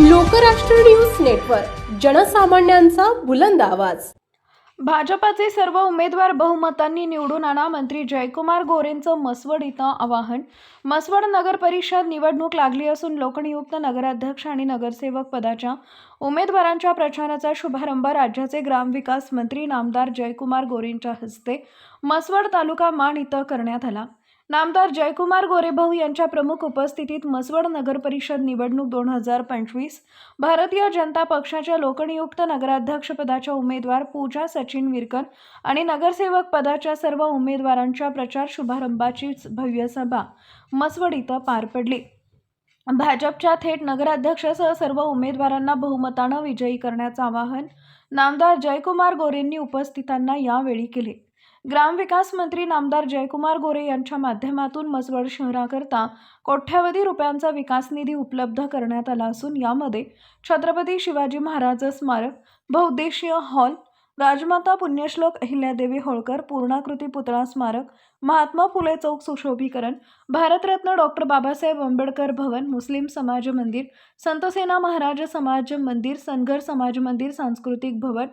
Lokrashtra news network जनसामान्यांचा बुलंद आवाज. भाजपाचे सर्व उमेदवार बहुमतांनी निवडून आणा मंत्री जयकुमार गोरेंचं मसवड इथं आवाहन. मसवड नगर परिषद निवडणूक लागली असून लोकनियुक्त नगराध्यक्ष आणि नगरसेवक पदाच्या उमेदवारांच्या प्रचाराचा शुभारंभ राज्याचे ग्रामविकास मंत्री नामदार जयकुमार गोरेंच्या हस्ते मसवड तालुका मान इथं करण्यात आला. नामदार जयकुमार गोरेभाऊ यांच्या प्रमुख उपस्थितीत मसवड नगर परिषद निवडणूक दोन हजार पंचवीस भारतीय जनता पक्षाच्या लोकनियुक्त नगराध्यक्षपदाच्या उमेदवार पूजा सचिन विरकर आणि नगरसेवक पदाच्या सर्व उमेदवारांच्या प्रचार शुभारंभाची भव्य सभा मसवड इथं पार पडली. भाजपच्या थेट नगराध्यक्षासह सर्व उमेदवारांना बहुमतानं विजयी करण्याचं आवाहन नामदार जयकुमार गोरेंनी उपस्थितांना यावेळी केले. ग्रामविकास मंत्री नामदार जयकुमार गोरे यांच्या माध्यमातून मसवड शहराकरता कोट्यावधी रुपयांचा विकास निधी उपलब्ध करण्यात आला असून यामध्ये छत्रपती शिवाजी महाराज स्मारक बहुउद्देशीय हॉल राजमाता पुण्यश्लोक अहिल्यादेवी होळकर पूर्णाकृती पुतळा स्मारक महात्मा फुले चौक सुशोभीकरण भारतरत्न डॉक्टर बाबासाहेब आंबेडकर भवन मुस्लिम समाज मंदिर संतसेना महाराज समाज मंदिर सनघर समाज मंदिर सांस्कृतिक भवन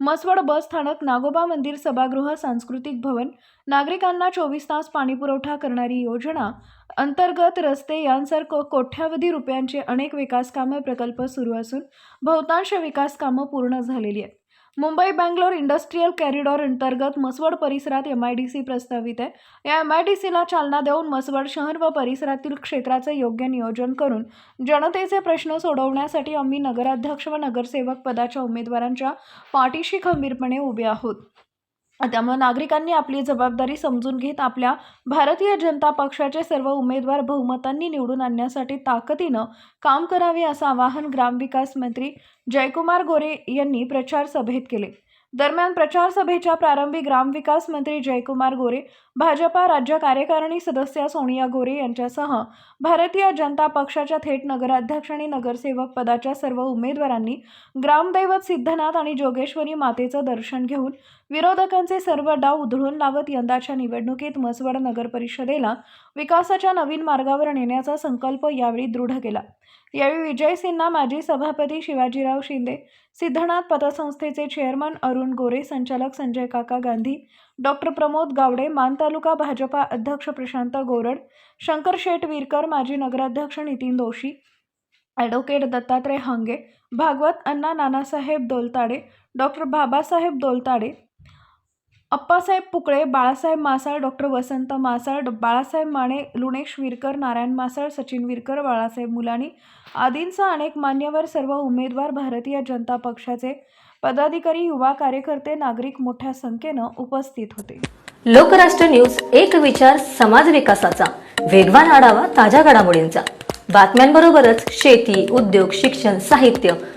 मसवड बस स्थानक नागोबा मंदिर सभागृह सांस्कृतिक भवन नागरिकांना चोवीस तास पाणीपुरवठा करणारी योजना अंतर्गत रस्ते यांसारखं कोट्यावधी रुपयांचे अनेक विकासकामं प्रकल्प सुरू असून बहुतांश विकासकामं पूर्ण झालेली आहेत. मुंबई बँगलोर इंडस्ट्रीयल कॅरिडॉर अंतर्गत मसवड परिसरात एम आय डी सी प्रस्तावित आहे. या एम आय डी सीला चालना देऊन मसवड शहर व परिसरातील क्षेत्राचे योग्य नियोजन करून जनतेचे प्रश्न सोडवण्यासाठी आम्ही नगराध्यक्ष व नगरसेवक पदाच्या उमेदवारांच्या पाठीशी खंबीरपणे उभे आहोत. त्यामुळे नागरिकांनी आपली जबाबदारी समजून घेत आपल्या भारतीय जनता पक्षाचे सर्व उमेदवार बहुमतांनी निवडून आणण्यासाठी ताकदीनं काम करावे असं आवाहन ग्रामविकास मंत्री जयकुमार गोरे यांनी प्रचार सभेत केले. दरम्यान प्रचार सभेच्या प्रारंभी ग्रामविकास मंत्री जयकुमार गोरे भाजपा राज्य कार्यकारिणी सदस्या सोनिया गोरे यांच्यासह भारतीय जनता पक्षाच्या थेट नगराध्यक्ष आणि नगरसेवक पदाच्या सर्व उमेदवारांनी ग्रामदैवत सिद्धनाथ आणि जोगेश्वरी मातेचं दर्शन घेऊन विरोधकांचे सर्व डाव उधळून लावत यंदाच्या निवडणुकीत म्हसवड नगर परिषदेला विकासाच्या नवीन मार्गावर नेण्याचा संकल्प यावेळी दृढ केला. यावेळी विजय सिन्हा माजी सभापती शिवाजीराव शिंदे सिद्धनाथ पतसंस्थेचे चेअरमन अरुण गोरे संचालक संजय काका गांधी डॉक्टर प्रमोद गावडे मान तालुका भाजपा अध्यक्ष प्रशांत गोरड शंकर शेठ विरकर माजी नगराध्यक्ष Nitin Doshi advocate Dattatray Hange Bhagwat Anna Nanasaheb Doltade doctor Babasaheb Doltade Appasaheb Pukale Balasaheb Masal doctor Vasant Masal Balasaheb Mane Lunesh Virkar Narayan Masal Sachin Virkar Balasaheb Mulani आदींसह अनेक मान्यवर सर्व उमेदवार भारतीय जनता पक्षाचे पदाधिकारी युवा कार्यकर्ते नागरिक मोठ्या संख्येनं उपस्थित होते. लोकराष्ट्र न्यूज एक विचार समाज विकासाचा. वेगवान आढावा ताज्या घडामोडींचा. बातम्यांबरोबरच शेती उद्योग शिक्षण साहित्य